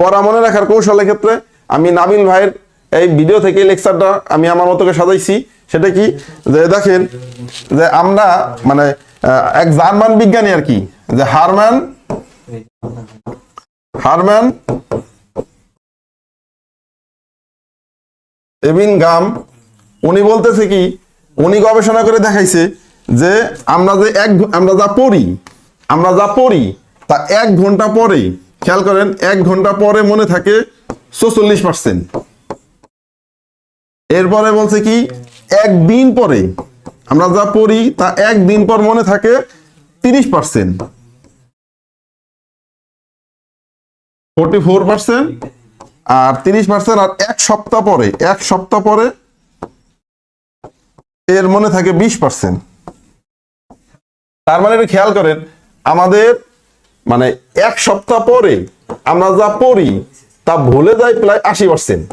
পড়া মনে রাখার কৌশলের ক্ষেত্রে আমি নাবিল ভাইয়ের এই ভিডিও থেকে লেকচারটা আমি আমার মতো করে সাজাইছি। সেটা কি? যে দেখেন, যে আমরা মানে এক জার্মান বিজ্ঞানী আর কি, যে হারম্যান হারম্যান এবিন গাম, উনি বলতেছে কি, উনি গবেষণা করে দেখাইছে যে আমরা যে এক আমরা যা পড়ি, আমরা যা পড়ি, তা এক ঘণ্টা পরে খেয়াল করেন, এক ঘণ্টা পরে মনে থাকে চৌচল্লিশ পার্সেন্ট এরপরে বলছে কি, একদিন পরে, আমরা যা পড়ি তা একদিন পর মনে থাকে তিরিশ পার্সেন্ট ফোরটি ফোর পার্সেন্ট আর তিরিশ পার্সেন্ট আর এক সপ্তাহ পরে, এক সপ্তাহ পরে এর মনে থাকে বিশ পার্সেন্ট তার মানে খেয়াল করেন, আমাদের মানে এক সপ্তাহ পরে আমরা যা পড়ি, তা ভুলে যাই প্রায় আশি পার্সেন্ট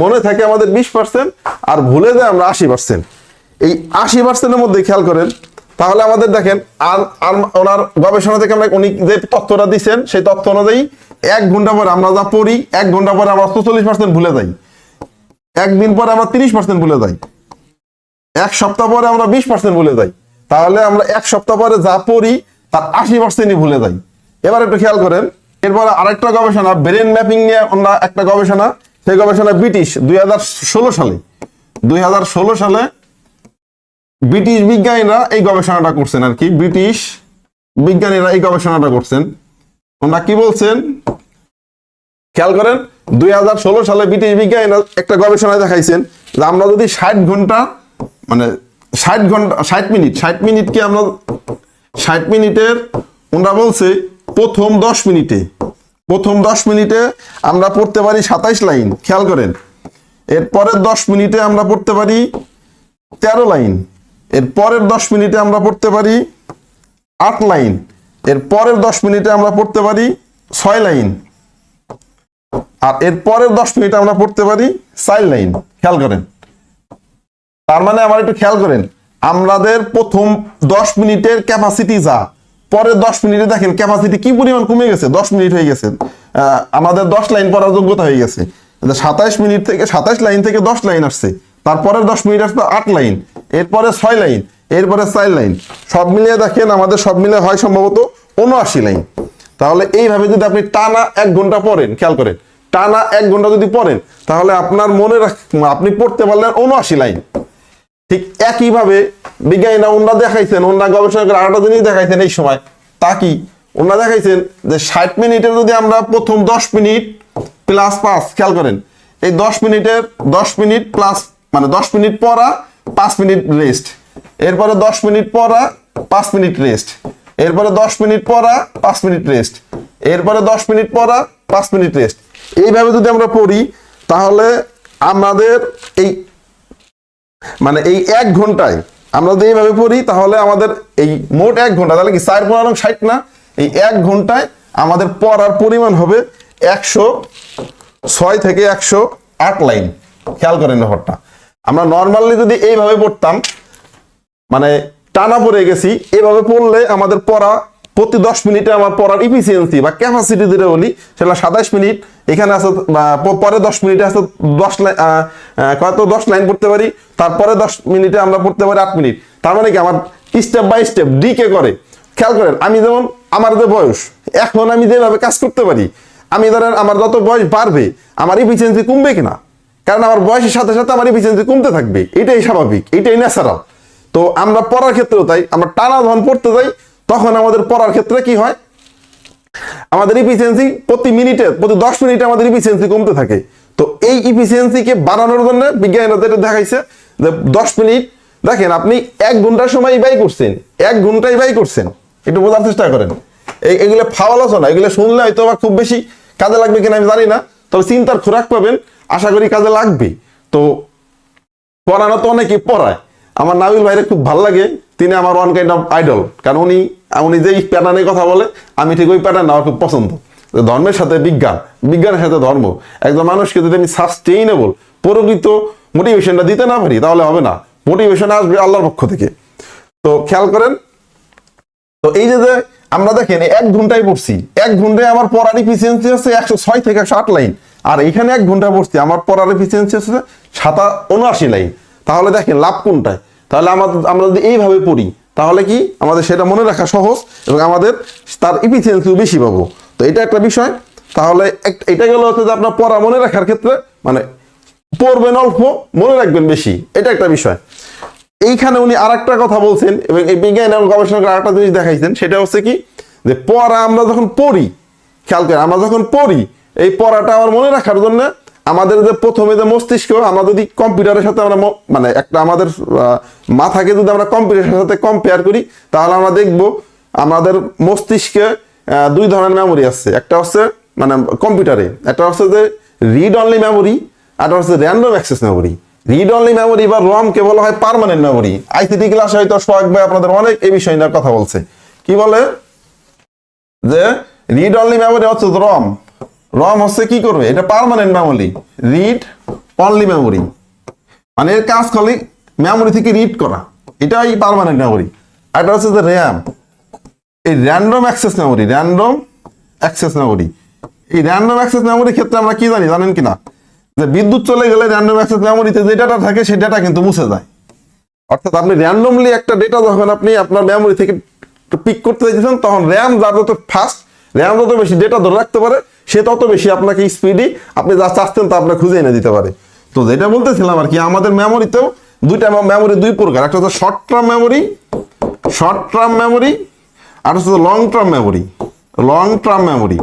মনে থাকে আমাদের বিশ পার্সেন্ট আর ভুলে যায় আমরা আশি পার্সেন্ট এই আশি পার্সেন্টের মধ্যে খেয়াল করেন, তাহলে আমাদের দেখেন, আর আর ওনার গবেষণা থেকে আমরা উনি যে তথ্যটা দিচ্ছেন সেই তথ্য অনুযায়ী এক ঘণ্টা পরে আমরা যা পড়ি, এক ঘণ্টা পরে আমরা চল্লিশ পার্সেন্ট ভুলে যাই। একদিন পরে আমরা তিরিশ পার্সেন্ট ভুলে যাই। এক সপ্তাহ পরে আমরা বিশ পার্সেন্ট ভুলে যাই। তাহলে আমরা এক সপ্তাহ পরে যা পড়ি, তার আশি পার্সেন্টই ভুলে যাই। এবার একটু খেয়াল করেন। এরপরে আরেকটা গবেষণা ব্রেন ম্যাপিং নিয়ে আমরা একটা গবেষণা। সেই গবেষণা ব্রিটিশ, দুই হাজার ষোলো সালে। দুই হাজার ষোলো সালে ব্রিটিশ বিজ্ঞানীরা এই গবেষণাটা করছেন আর কি। ব্রিটিশ বিজ্ঞানীরা এই গবেষণাটা করছেন। ওনারা কি বলছেন? খেয়াল করেন, দুই হাজার ষোলো সালে ব্রিটিশ বিজ্ঞানীরা একটা গবেষণায় দেখাইছেন যে আমরা যদি ষাট ঘণ্টা মানে ষাট ঘণ্টা, ষাট মিনিট, ষাট মিনিটকে আমরা, ষাট মিনিটের, ওনারা বলছে প্রথম দশ মিনিটে, প্রথম দশ মিনিটে আমরা পড়তে পারি সাতাইশ লাইন, খেয়াল করেন। এরপরের দশ মিনিটে আমরা পড়তে পারি তেরো লাইন, এর পরের দশ মিনিটে আমরা পড়তে পারি আট লাইন, এর পরের দশ মিনিটে আমরা পড়তে পারি ছয় লাইন, আর এর পরের দশ মিনিটে আমরা পড়তে পারি চার লাইন, খেয়াল করেন। তার মানে আমার একটু খেয়াল করেন, আমাদের প্রথম দশ মিনিটের ক্যাপাসিটি যা পরের দশ মিনিটে দেখেন ক্যাপাসিটি কি পরিমাণ কমে গেছে? দশ মিনিট হয়ে গেছে। আমাদের দশ লাইন পড়ার যোগ্যতা হয়ে গেছে। সাতাইশ মিনিট থেকে সাতাইশ লাইন থেকে দশ লাইন আসছে। তারপরে দশ মিনিট আসছে আট লাইন এরপরে ছয় লাইন এরপরে চার লাইন সব মিলিয়ে দেখেন আমাদের সব মিলে হয় সম্ভবত উনআশি লাইন তাহলে এইভাবে যদি আপনি টানা এক ঘণ্টা পড়েন, খেয়াল করেন। টানা এক ঘণ্টা যদি পড়েন, তাহলে আপনার মনে রাখ আপনি পড়তে পারলেন উনআশি লাইন ঠিক একইভাবে বিজ্ঞানীরা ওনারা দেখাইছেন ওনারা গবেষণা করে আরেকটা জিনিস দেখাইছেন এই সময়। তা কি? ওনারা দেখাইছেন যে ষাট মিনিটের যদি আমরা প্রথম দশ মিনিট প্লাস পাঁচ, খেয়াল করেন, এই দশ মিনিটের দশ মিনিট প্লাস মানে দশ মিনিট পড়া, পাঁচ মিনিট রেস্ট এরপরে দশ মিনিট পড়া, পাঁচ মিনিট রেস্ট এরপরে দশ মিনিট পড়া, পাঁচ মিনিট রেস্ট এরপরে দশ মিনিট পড়া, পাঁচ মিনিট রেস্ট এইভাবে যদি আমরা পড়ি, তাহলে আমাদের এই মানে এই এক ঘন্টায় আমরা যদি এইভাবে পড়ি, তাহলে আমাদের এই মোট এক ঘণ্টা, তাহলে কি চার পনেরো ষাট না? এই এক ঘন্টায় আমাদের পড়ার পরিমাণ হবে একশো ছয় থেকে একশো আট লাইন। খেয়াল করেন ব্যাপারটা। আমরা নর্মালি যদি এইভাবে পড়তাম মানে টানা পড়ে গেছি, এভাবে পড়লে আমাদের পড়া প্রতি দশ মিনিটে আমার পড়ার ইফিসিয়েন্সি বা ক্যাপাসিটি যেটা বলি, সেটা সাতাশ মিনিট, এখানে আছে পরে দশ মিনিটে আছে দশ লাইন কত দশ লাইন পড়তে পারি, তারপরে দশ মিনিটে আমরা পড়তে পারি আট মিনিট। তার মানে কি আমার স্টেপ বাই স্টেপ ডিকে করে। খেয়াল করেন, আমি যেমন, আমার যে বয়স, এখন আমি যেভাবে কাজ করতে পারি, আমি ধরেন আমার যত বয়স বাড়বে, আমার ইফিসিয়েন্সি কমবে কিনা? কারণ আমার বয়সের সাথে সাথে আমার ইফিসিয়েন্সি কমতে থাকবে। এটাই স্বাভাবিক, এটাই ন্যাচারাল তো আমরা পড়ার ক্ষেত্রেও তাই, আমরা টানা ধন পড়তে যাই তখন আমাদের পড়ার ক্ষেত্রে কি হয়? আমাদের ইফিসিয়েন্সি প্রতি মিনিটে, প্রতি দশ মিনিটে আমাদের ইফিসিয়েন্সি কমতে থাকে। তো এই ইফিসিয়েন্সিকে বাড়ানোর জন্য বিজ্ঞানীরা যেটা দেখাইছে, যে দশ মিনিট, দেখেন আপনি এক ঘণ্টার সময় ব্যয় করছেন, এক ঘন্টায় ব্যয় করছেন, একটু বোঝার চেষ্টা করেন। এই, এগুলো ফাওয়াল আলোচনা, এগুলো শুনলে হয়তো বা খুব বেশি কাজে লাগবে কিনা আমি জানি না, তবে চিন্তার খোরাক পাবেন, আশা করি কাজে লাগবে। তো পড়ানো তো অনেকে পড়ায় আমার নাবিল ভাইরে খুব ভালো লাগে, তিনি আমার ওয়ান কাইন্ড অফ আইডল কারণ উনি উনি যে প্যাটার্নে কথা বলে, আমি ঠিক ওই প্যাটার্ন আমার খুব পছন্দ। ধর্মের সাথে বিজ্ঞান, বিজ্ঞানের সাথে ধর্ম। একজন মানুষকে যদি আমি সাস্টেইনেবল প্রকৃত মোটিভেশনটা দিতে না পারি, তাহলে হবে না। মোটিভেশন আসবে আল্লাহর পক্ষ থেকে। তো খেয়াল করেন, তো এই যে আমরা দেখেন, এক ঘন্টায় পড়ছি। এক ঘন্টায় আমার পড়ার এফিসিয়েন্সি আছে একশো ছয় থেকে একশো আট লাইন। আর এখানে এক ঘন্টায় পড়ছি, আমার পড়ার এফিসিয়েন্সি আছে সাতা উনআশি লাইন। তাহলে দেখেন লাভ কোনটায়? তাহলে আমাদের আমরা যদি এইভাবে পড়ি, তাহলে কি? আমাদের সেটা মনে রাখা সহজ এবং আমাদের তার এফিসিয়েন্সিও বেশি পাবো। তো এটা একটা বিষয়। তাহলে এটা গেল হচ্ছে যে আপনার পড়া মনে রাখার ক্ষেত্রে মানে পড়বেন অল্প, মনে রাখবেন বেশি। এটা একটা বিষয়। এইখানে উনি আর একটা কথা বলছেন এবং এই বিজ্ঞান এবং গবেষণা করে আরেকটা জিনিস দেখাইছেন, সেটা হচ্ছে কি? যে পড়া আমরা যখন পড়ি, খেয়াল করেন, আমরা যখন পড়ি, এই পড়াটা আমার মনে রাখার জন্য আমাদের যে প্রথমে যে মস্তিষ্ক, আমরা যদি কম্পিউটারের সাথে আমরা মানে একটা আমাদের মাথাকে যদি আমরা কম্পিউটারের সাথে কম্পেয়ার করি, তাহলে আমরা দেখব আমাদের মস্তিষ্কে দুই ধরনের মেমোরি আছে। একটা হচ্ছে মানে কম্পিউটারে, একটা হচ্ছে যে রিড অনলি মেমোরি আর হচ্ছে random access memory read only memory বা রম কে বলা হয় পার্মানেন্ট মেমোরি আইসিটি ক্লাসে হয়তো সোহাগ ভাই আপনাদের অনেক এই বিষয় নিয়ে কথা বলছে। কি বলে? যে রিড অনলি মেমোরি হচ্ছে রম রম হচ্ছে কি করবে? এটা permanent memory read only memory মানে এর কাজ খালি মেমোরি থেকে রিড করা। এটাই পারমানেন্ট মেমোরি এটা হচ্ছে যে র্যাম এই random access memory random access memory এই র্যান্ডম অ্যাক্সেস মেমোরির ক্ষেত্রে আমরা কি জানি, জানেন কিনা? যে বিদ্যুৎ চলে গেলে র্যান্ডম অ্যাক্সেস মেমোরিতে যে ডাটা থাকে সেই ডাটা কিন্তু মুছে যায়। অর্থাৎ আপনি র্যান্ডমলি একটা ডেটা যখন আপনি আপনার মেমোরি থেকে পিক করতে চাইছেন তখন র্যাম যত ফাস্ট র্যাম যত বেশি ডেটা ধরে রাখতে পারে সে তত বেশি আপনাকে স্পিডি আপনি যা চাচ্ছেন তা আপনাকে খুঁজে এনে দিতে পারে। তো যেটা বলতেছিলাম আর কি, আমাদের মেমোরিতেও দুইটা মেমোরি দুই প্রকার, একটা হচ্ছে short term memory short term memory আর হচ্ছে long term memory long term memory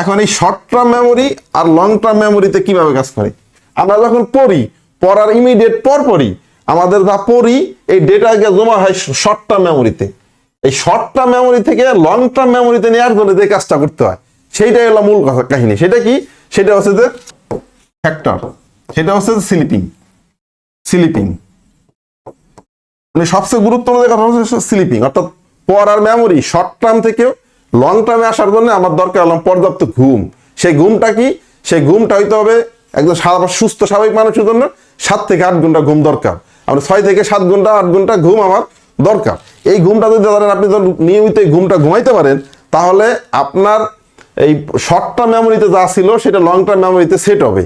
এখন এই শর্ট টার্ম মেমোরি আর লং টার্ম মেমোরিতে কীভাবে কাজ করে? আমরা যখন পড়ি, পড়ার ইমিডিয়েট পর পরই আমাদের যা পড়ি, এই ডেটাকে জমা হয় শর্ট টার্ম মেমোরিতে এই শর্ট টার্ম মেমোরি থেকে লং টার্ম মেমোরিতে নেওয়ার জন্য যে কাজটা করতে হয় সেইটাই হলো মূল কথা- কাহিনী। সেটা কি? সেটা হচ্ছে যে ফ্যাক্টর সেটা হচ্ছে যে স্লিপিং স্লিপিং মানে সবচেয়ে গুরুত্বপূর্ণ কথা হচ্ছে স্লিপিং অর্থাৎ পড়ার মেমোরি শর্ট টার্ম থেকেও লং টার্মে আসার জন্য আমার দরকার হলাম পর্যাপ্ত ঘুম। সেই ঘুমটা কি? সেই ঘুমটা হইতে হবে একদম স্বাভাবিক- সুস্থ, স্বাভাবিক মানুষের জন্য সাত থেকে আট ঘণ্টা ঘুম দরকার। আমরা ছয় থেকে সাত ঘণ্টা, আট ঘণ্টা ঘুম আমার দরকার। এই ঘুমটা যদি ধরেন আপনি যদি নিয়মিত ঘুমটা ঘুমাইতে পারেন, তাহলে আপনার এই শর্ট টার্ম মেমোরিতে যা ছিল সেটা লং টার্ম মেমোরিতে সেট হবে।